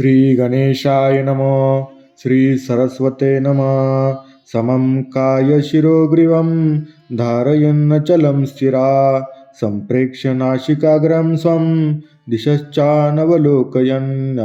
श्री गणेशाय नमो श्री सरस्वते नम. समं काय शिरोग्रीवं धारयन्नचलं स्थिरा. सम्प्रेक्ष्यनाशिकाग्रं स्वं दिशश्चानवलोकयन्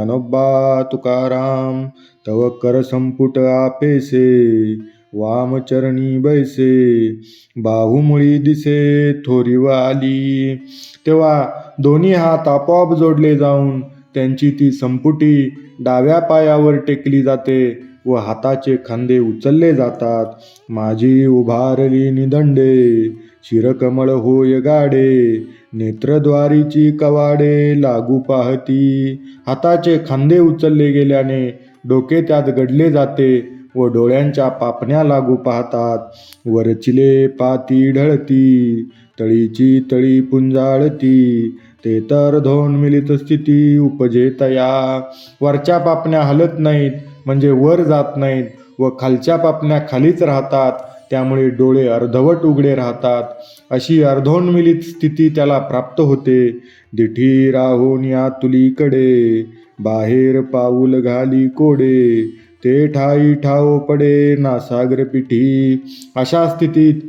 तुकाराम. तव करसम्पुट आपेसे वामचरणी बैसे. बाहुमुळी दिसे थोरीव आली तेव्हा दोन्ही हात आपोआप जोडले जाऊन त्यांची ती संपुटी डाव्या पायावर टेकली जाते व हाताचे खांदे उचलले जातात. माझी उभारली निदंडे शिरकमळ होय गाडे नेत्रद्वारीची कवाडे लागू पाहती. हाताचे खांदे उचलले गेल्याने डोके त्यात गडले जाते व डोळ्यांच्या पापण्या लागू पाहतात. वरचिले पाती ढळती. तळीची तळी पुंजाळती ते तर धोन मिलित स्थिती उपजे तया वरच्या पापण्या हलत नाहीत म्हणजे वर जात नाहीत व खालच्या पापण्या खालीच राहतात त्यामुळे डोळे अर्धवट उघडे राहतात. अशी अर्धोन्मिलित स्थिती त्याला प्राप्त होते. दिठी राहून या तुलीकडे बाहेर पाऊल घाली कोडे ते ठाई ठाव पडे नासागर पिठी अशा स्थितीत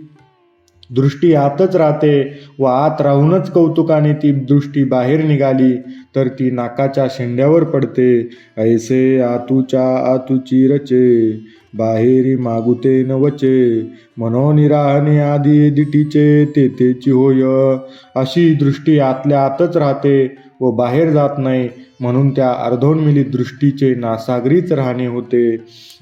दृष्टी आतच राहते व आत राहूनच कौतुकाने ती दृष्टी बाहेर निघाली तर ती नाकाच्या शेंड्यावर पडते. ऐसे आतूच्या आतूची रचे बाहेरी मागुते नवचे. मनोनिराहने आधी दिटीचे तेथेची होय. अशी दृष्टी आतल्या आतच राहते व बाहेर जात नाही म्हणून त्या अर्धोन्मिलित दृष्टीचे नासागरीच राहणे होते.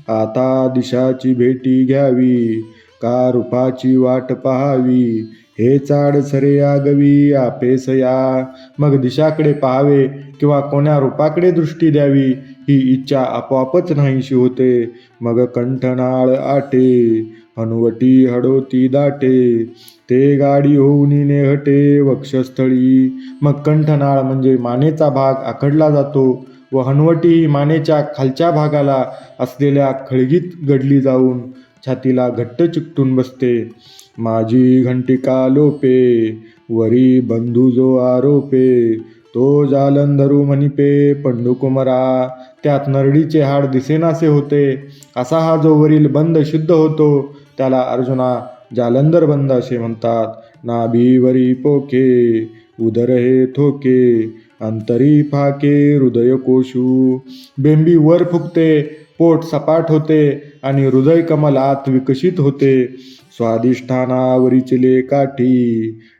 आता दिशाची भेटी घ्यावी. का रूपाची वाट पहावी? हे चाड सरे आगवी आपेसया मग दिशाकडे पाहावे किंवा कोण्या रूपाकडे दृष्टी द्यावी? ही इच्छा आपोआपच नाहीशी होते. मग कंठनाळ आटे हनुवटी हडोती दाटे. ते गाडी होऊन नेहटे वक्षस्थळी. मग कंठनाळ म्हणजे मानेचा भाग आखडला जातो व हनवटी मानेच्या खालच्या भागाला असलेल्या खळगीत गडली जाऊन छातीला घट्ट चिकटून बसते. माझी घंटिका लोपे? वरी बंधू जो आरोपे. तो जालंधरू म्हणिपे पंडुकुमरा. त्यात नरडीचे हाड दिसेनासे होते. असा हा जो वरील बंद शुद्ध होतो त्याला अर्जुना जालंधर बंद असे म्हणतात. नाभीवरी पोके उदर हे थोके. अंतरी फाके हृदय कोशू बेंबी वर फुगते पोट सपाट होते आणि हृदय कमल आत विकसित होते. स्वादिष्ठानावरीचिले काठी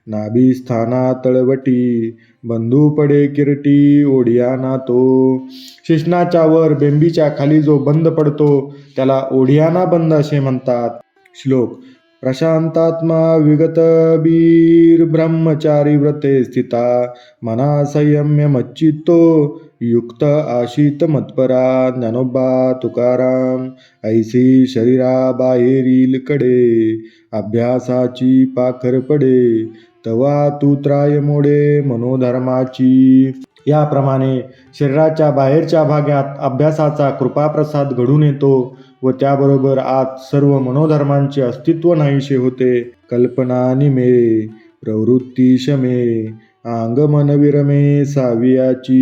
नाभिस्थाना तळवटी बंधू पडे किरटी ओढियाना तो शिश्नाच्या वर बेंबीच्या खाली जो बंद पडतो त्याला ओढियाना बंद असे म्हणतात. श्लोक प्रशांतात्मा विगत बीर ब्रह्मचारी व्रते स्थिता मना संयम्य मच्चित्तो. युक्त आशित मत्परा ज्ञानोबा तुकाराम ऐसी शरीरा बाहेरील कडे अभ्यासाची पाखर पडे तवा तू त्राय मोडे मनोधर्माची. याप्रमाणे शरीराच्या बाहेरच्या भागात अभ्यासाचा कृपाप्रसाद घडून येतो व त्याबरोबर आत सर्व मनोधर्मांचे अस्तित्व नाहीसे होते. कल्पना निमे प्रवृत्ती शमे अंगमन विरमे सावियाची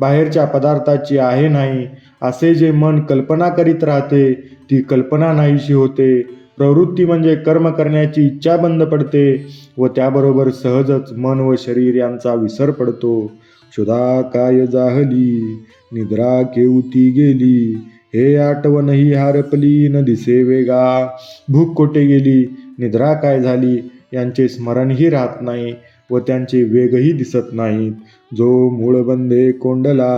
बाहेरच्या पदार्थाची आहे नाही असे जे मन कल्पना करीत राहते ती कल्पना नाहीशी होते. प्रवृत्ती म्हणजे कर्म करण्याची इच्छा बंद पडते व त्याबरोबर सहजच मन व शरीर यांचा विसर पडतो. क्षुधा काय जाहली निद्रा केवती गेली हे आठवणही हारपली न दिसे वेगा भूक कोठे गेली निद्रा काय झाली यांचे स्मरणही राहत नाही. व त्यांचे वेगही दिसत नाहीत. जो मूळबंधे कोंडला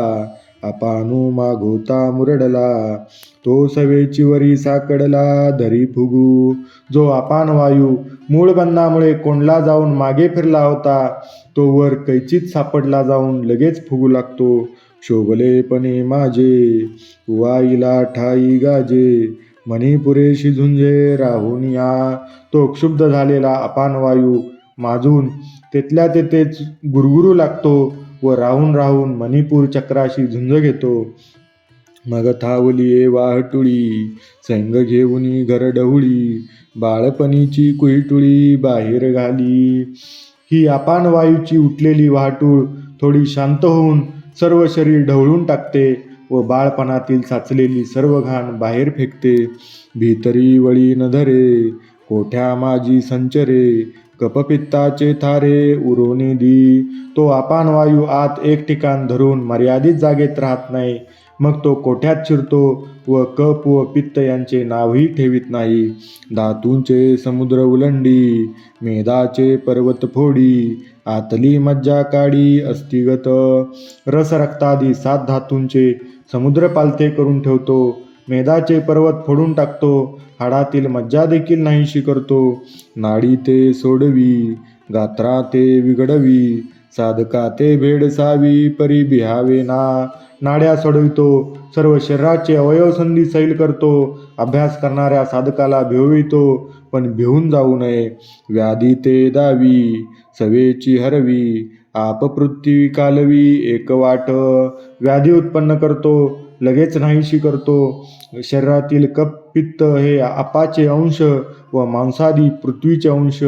अपानू मागोता मुरडला तो सवेची वरी साकडला धरी फुगू. जो अपान वायू मूळबंधामुळे कोंडला जाऊन मागे फिरला होता तो वर कैचीत सापडला जाऊन लगेच फुगू लागतो. शोभलेपणे माझे वाईला ठाई गाजे मणिपुरेशी झुंजे राहून या. तो क्षुब्ध झालेला अपान वायू माजून तिथल्या तेथेच गुरगुरू लागतो व राहून राहून मणिपूर चक्राशी झुंज घेतो. मग थावली वाहटुळी सैंग घेऊन घरडहुळी बाळपणीची कुहिटुळी बाहेर घाली. ही अपान वायूची उठलेली वाहटूळ थोडी शांत होऊन सर्व शरीर ढवळून टाकते व बाळपणातील साचलेली सर्व घाण बाहेर फेकते. भीतरी वळी न धरे कोठ्या माझी संचरे कपपित्ताचे थारे उरोनी दी. तो अपान वायू आत एक ठिकाण धरून मर्यादित जागेत राहत नाही. मग तो कोठ्यात शिरतो व कप व पित्त यांचे नावही ठेवित नाही. धातूंचे समुद्र उलंडी मेधाचे पर्वत फोडी आतली मज्जा काडी अस्तिगत. रस रक्तादी सात धातूंचे समुद्र पालथे करून ठेवतो. मेधाचे पर्वत फोडून टाकतो. हाडातील मज्जा देखील नाहीशी करतो. नाडी ते सोडवी गात्रा ते विघडवी साधका ते भेडसावी परी बिहावे ना. नाड्या सोडवितो. सर्व शरीराचे अवयव संधी सैल करतो. अभ्यास करणाऱ्या साधकाला भिववितो. पण भिवून जाऊ नये. व्याधी ते दावी सवेची हरवी आपपृथ्वी कालवी एक वाट व्याधी उत्पन्न करतो. लगेच नाहीशी करतो. शरीरातील कप पित्त हे अपाचे अंश व मांसादी पृथ्वीचे अंश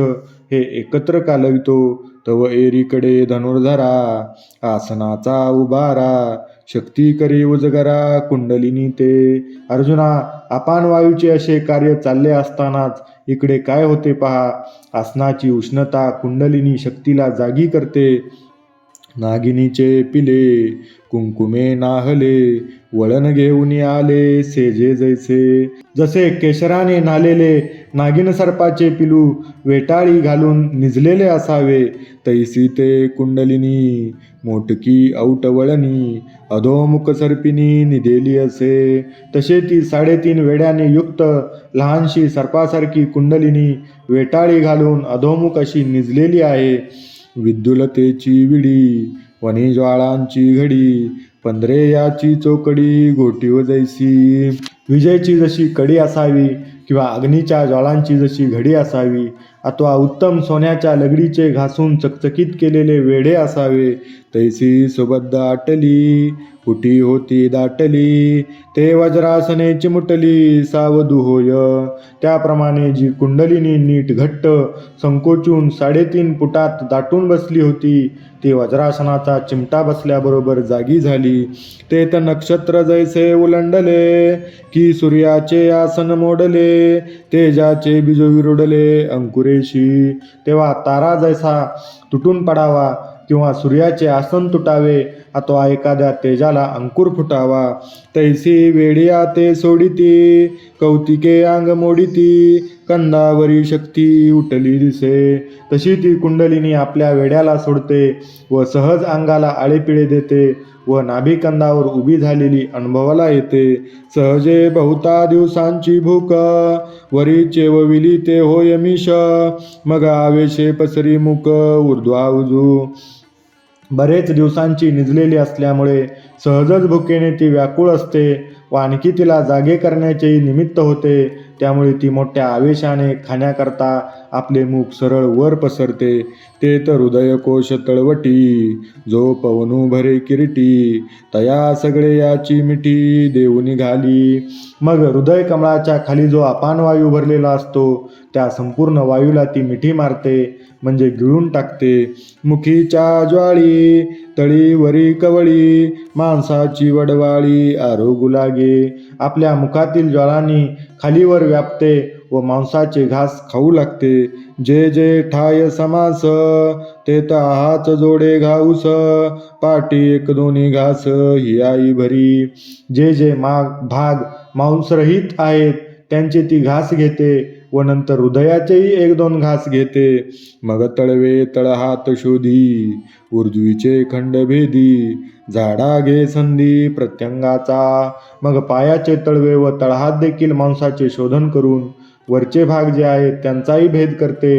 हे एकत्र कालवितो. तव एरीकडे धनुर्धरा आसनाचा उभारा शक्ती करी उजगरा कुंडलिनी ते. अर्जुना अपान वायूचे असे कार्य चालले असतानाच इकडे काय होते पहा. आसनाची उष्णता कुंडलिनी शक्तीला जागी करते. नागिनीचे पिले कुंकुमे नाहले वळण घेऊन आले सेजे जैसे. जसे केशराने नालेले नागिन सर्पाचे पिलू वेटाळी घालून निजलेले असावे तैसी ते कुंडलिनी मोटकी औटवळणी अधोमुख सर्पिनी निदेली असे. तसे ती साडेतीन वेड्याने युक्त लहानशी सर्पासारखी कुंडलिनी वेटाळी घालून अधोमुख अशी निजलेली आहे. विद्युलतेची विडी वनी ज्वाळांची घडी पंधरे याची चौकडी घोटीव जैसी विजयची जशी कडी असावी किंवा अग्नीच्या ज्वाळांची जशी घडी असावी अथवा उत्तम सोन्याच्या लगडीचे घासून चकचकीत केलेले वेढे असावे तैसी सुबद्ध आटली फुटी होती दाटली ते वज्रासने चिमुटली सावधू होय. त्याप्रमाणे जी कुंडलिनी नीट घट्ट संकोचून साडेतीन फुटात दाटून बसली होती ती वज्रासनाचा चिमटा बसल्याबरोबर जागी झाली. ते तर नक्षत्र जैसे उलंडले की सूर्याचे आसन मोडले तेजाचे बिजो विरुडले अंकुरेशी. तेव्हा तारा जैसा तुटून पडावा किंवा सूर्याचे आसन तुटावे अथवा एखाद्या तेजाला अंकुर फुटावा तैसी वेडिया ते सोडिती कौतिके अंग मोडिती कंदावरी शक्ती उठली दिसे. तशी ती कुंडलिनी आपल्या वेड्याला सोडते व सहज अंगाला आळेपिळे देते व नाभिकंदावर उभी झालेली अनुभवाला येते. सहजे बहुता दिवसांची भूक वरी चेवविली ते होय मिश मग आवेशे पसरी मुक ऊर्ध्वा उजू. बरेच दिवसांची निजलेली असल्यामुळे सहजच भुकेने ती व्याकुळ असते. व आणखी तिला जागे करण्याचेही निमित्त होते. त्यामुळे ती मोठ्या आवेशाने खाण्याकरता आपले मुख सरळ वर पसरते. ते तर हृदयकोश तळवटी जो पवनू भरे किरीटी तया सगळे याची मिठी देऊ निघाली मग हृदय कमळाच्या खाली जो अपान वायू भरलेला असतो त्या संपूर्ण वायूला ती मिठी मारते म्हणजे गिळून टाकते. मुखीच्या ज्वाळी तळी वरी कवळी माणसाची वडवाळी आरोगू लागे आपल्या मुखातील ज्वालानी खालीवर व्यापते व मांसाचे घास खाऊ लागते. जे जे ठाय समास ते तर हाच जोडे घाऊस. पाटी एक दोन्ही घास ही आई भरी. जे जे माग भाग मांसरहित आहेत त्यांचे ती घास घेते. व नंतर हृदयाचेही एक दोन घास घेते. मग तळवे तळहात शोधी ऊर्ध्वीचे खंडभेदी झाडा घे संधी प्रत्यंगाचा. मग पायाचे तळवे व तळहात देखील मांसाचे शोधन करून वरचे भाग जे आहेत त्यांचाही भेद करते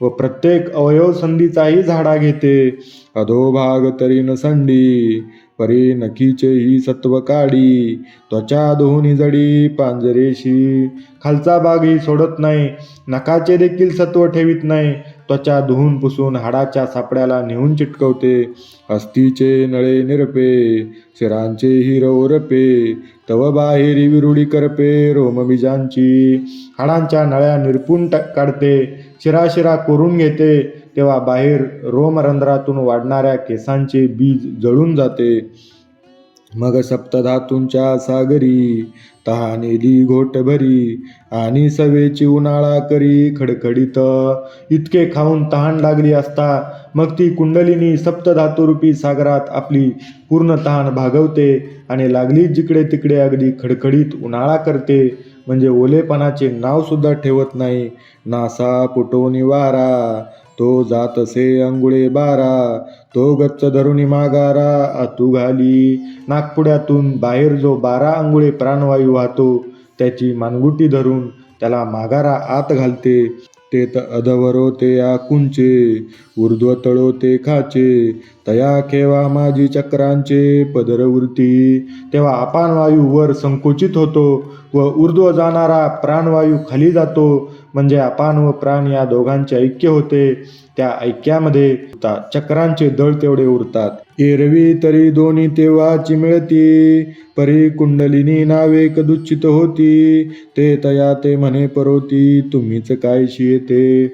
व प्रत्येक अवयव संधीचाही झाडा घेते. अधोभाग तरी न संडी परी नखीचेही सत्व काढी त्वचा दोन्ही जडी पांजरेशी. खालचा बागही सोडत नाही नखाचे देखील सत्व ठेवीत नाही. त्वचा धुवून पुसून हाडाच्या सापड्याला नेऊन चिटकवते. अस्तीचे नळे निरपे शिरांचे हिरवरपे तव बाहेरी विरुडी करपे रोमबीजांची हाडांच्या नळ्या निरपून टा काढते. शिराशिरा कोरून घेते. तेव्हा बाहेर रोमरंध्रातून वाढणाऱ्या केसांचे बीज जळून जाते. मग सप्तधातूंच्या सागरी तहानेली घोट भरी आणि सवेची उन्हाळा करी खडखडीत. इतके खाऊन तहान लागली असता मग ती कुंडलिनी सप्तधातुरूपी सागरात आपली पूर्ण तहान भागवते आणि लागली जिकडे तिकडे अगदी खडखडीत उन्हाळा करते. म्हणजे ओलेपणाचे नाव सुद्धा ठेवत नाही. नासा पुटोनी वारा तो जात असे अंगुळे बारा तो गच्च धरुणी मागारा आतू घाली. नागपुड्यातून बाहेर जो बारा अंगुळे प्राणवायू वाहतो त्याची मानगुटी धरून त्याला मागारा आत घालते. ते त अधवरो ते आकुंचे ऊर्ध्व तळो ते खाचे. तया खेवा माझी चक्रांचे पदरवृत्ती तेव्हा अपान वायू वर संकुचित होतो व ऊर्ध्व जाणारा प्राणवायू खाली जातो. म्हणजे अपान व प्राण या दोघांचे ऐक्य होते त्या ऐक्यामध्ये चक्रांचे दळ तेवढे उरतात. एरवी तरी दोन्ही तेव्हाची मिळती परी कुंडलिनी नावे कदुच्छित होती. ते तया ते म्हणे परोती तुम्हीच कायशी येते.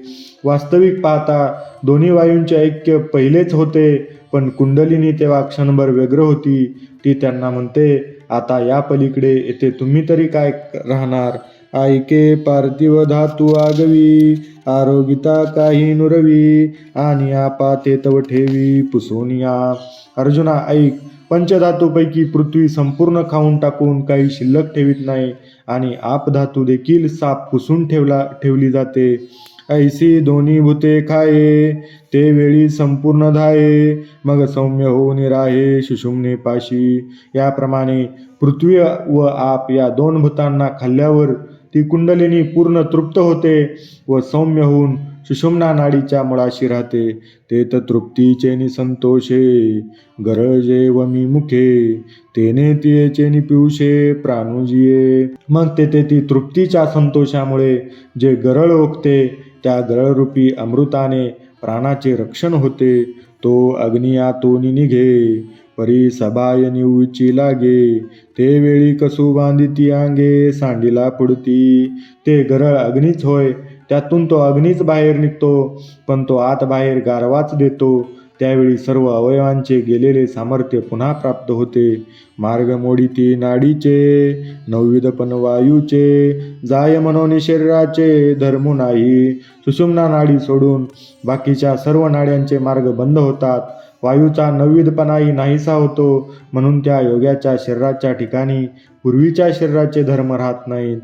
वास्तविक पाहता दोन्ही वायूंचे ऐक्य पहिलेच होते पण कुंडलिनी तेव्हा क्षणभर व्यग्र होती. ती त्यांना म्हणते आता या पलीकडे येथे तुम्ही तरी काय राहणार? ऐके पार्थिव धातू आगवी आरोगिता काही नुरवी आणि आपा ते तव ठेवी पुसून या अर्जुना ऐक पंचधातूपैकी पृथ्वी संपूर्ण खाऊन टाकून काही शिल्लक ठेवीत नाही आणि आपधातू देखील साप पुसून ठेवला ठेवली जाते. ऐसी दोन्ही भूते खाये ते वेळी संपूर्ण धाये मग सौम्य होऊन राहे सुषुम्ने पाशी. याप्रमाणे पृथ्वी व आप या दोन भूतांना खाल्ल्यावर ती कुंडलिनी पूर्ण तृप्त होते व सौम्य होऊन सुषुम्ना नाडीच्या मुळाशी राहते. ते तर तृप्तीचे नि संतोषे गरजे व मी मुखे तेने तियेचे नि पिऊशे प्राणुजिये. मग तेथे ती तृप्तीच्या संतोषामुळे जे गरळ ओकते त्या गरळरूपी अमृताने प्राणाचे रक्षण होते. तो अग्नियातोनी निघे. परी सबाय निवची लागे ते वेळी कसू बांधिती अंगे सांडीला पुडती. ते गरळ अग्नीच होय त्यातून तो अग्नीच बाहेर निघतो पण तो आत बाहेर गारवाच देतो. त्यावेळी सर्व अवयवांचे गेलेले सामर्थ्य पुन्हा प्राप्त होते. मार्ग मोडीती नाडीचे नवविधपण वायूचे. जाय मनोनी शरीराचे धर्म नाही. सुषुम्ना नाडी सोडून बाकीच्या सर्व नाड्यांचे मार्ग बंद होतात. वायूचा नवविधपणाही नाहीसा होतो. म्हणून त्या योग्याच्या शरीराच्या ठिकाणी पूर्वीच्या शरीराचे धर्म राहत नाहीत.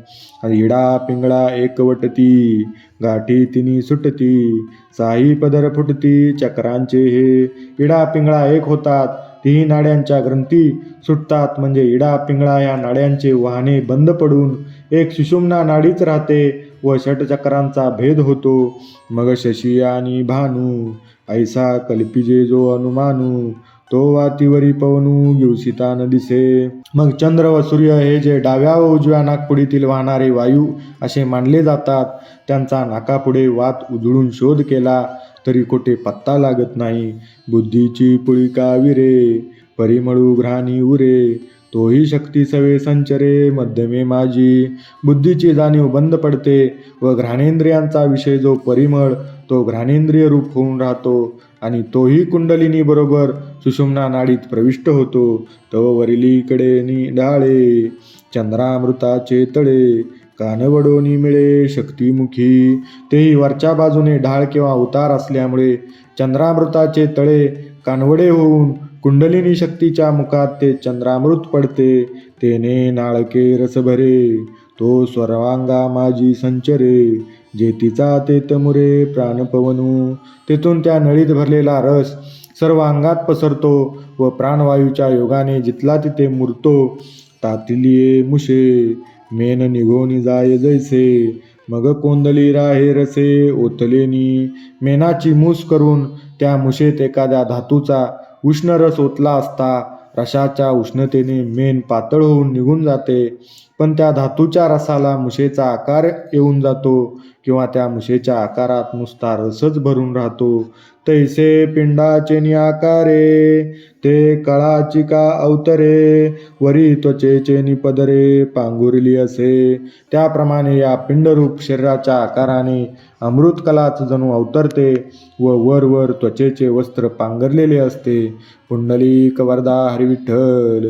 हिडा पिंगळा एकवटती गाठी तिनी सुटती. साही पदर फुटती चक्रांचे हे इडा पिंगळा एक होतात. तिही नाड्यांच्या ग्रंथी सुटतात. म्हणजे इडा पिंगळा या नाड्यांचे वाहने बंद पडून एक सुषुम्ना नाडीच राहते व षटचक्रांचा भेद होतो. मग शशी आणि भानू ऐसा कल्पिजे जो अनुमानू तो वातीवरी पवनू युसितान न दिसे. मग चंद्र व सूर्य हे जे डाव्या व उजव्या नागपुडीतील वाहणारे वायू असे मानले जातात. त्यांचा नाकापुढे वात उजळून शोध केला तरी कुठे पत्ता लागत नाही. बुद्धीची पुळिका विरे? परिमळू घ्राणी उरे? तोही शक्ती सवे संचरे मध्यमे माझी बुद्धीची जाणीव बंद पडते व घ्राणेंद्रियांचा विषय जो परिमळ तो घ्राणेंद्रिय रूप होऊन राहतो आणि तोही कुंडलिनी बरोबर सुषुम्ना नाडीत प्रविष्ट होतो. तो वरिलीकडे निडाळे चंद्रामृताचे तळे कानवडोनी मिळे शक्तिमुखी. तेही वरच्या बाजूने ढाळ किंवा उतार असल्यामुळे चंद्रामृताचे तळे कानवडे होऊन कुंडलिनी शक्तीच्या मुखात ते चंद्रामृत पडते. तेने नाळके रसभरे तो सर्वांगा माझी संचरे. जेतीचा ते तमुरे प्राणपवनू तेथून त्या नळीत भरलेला रस सर्व अंगात पसरतो व प्राणवायूच्या योगाने जिथला तिथे मुरतो तातिलिये मुशे मेन निघोनी जाय जैसे मग कोंदली राहे रसे ओतलेनी मेनाची मूस करून त्या मुशेत एखाद्या धातूचा उष्ण रस ओतला असता रसाच्या उष्णतेने मेन पातळ होऊन निघून जाते. पण त्या धातूच्या रसाला मुशेचा आकार येऊन जातो किंवा त्या मुशेच्या आकारात नुसता रसच भरून राहतो. तैसे पिंडाचे निआकारे ते कळाची का अवतरे वरी त्वचेचे निपदरे पांघुरली असे. त्याप्रमाणे या पिंडरूप शरीराच्या आकाराने अमृत कलाच जणू अवतरते व वर वर त्वचेचे वस्त्र पांघरलेले असते. पुंडलिक वरदा हरिविठ्ठल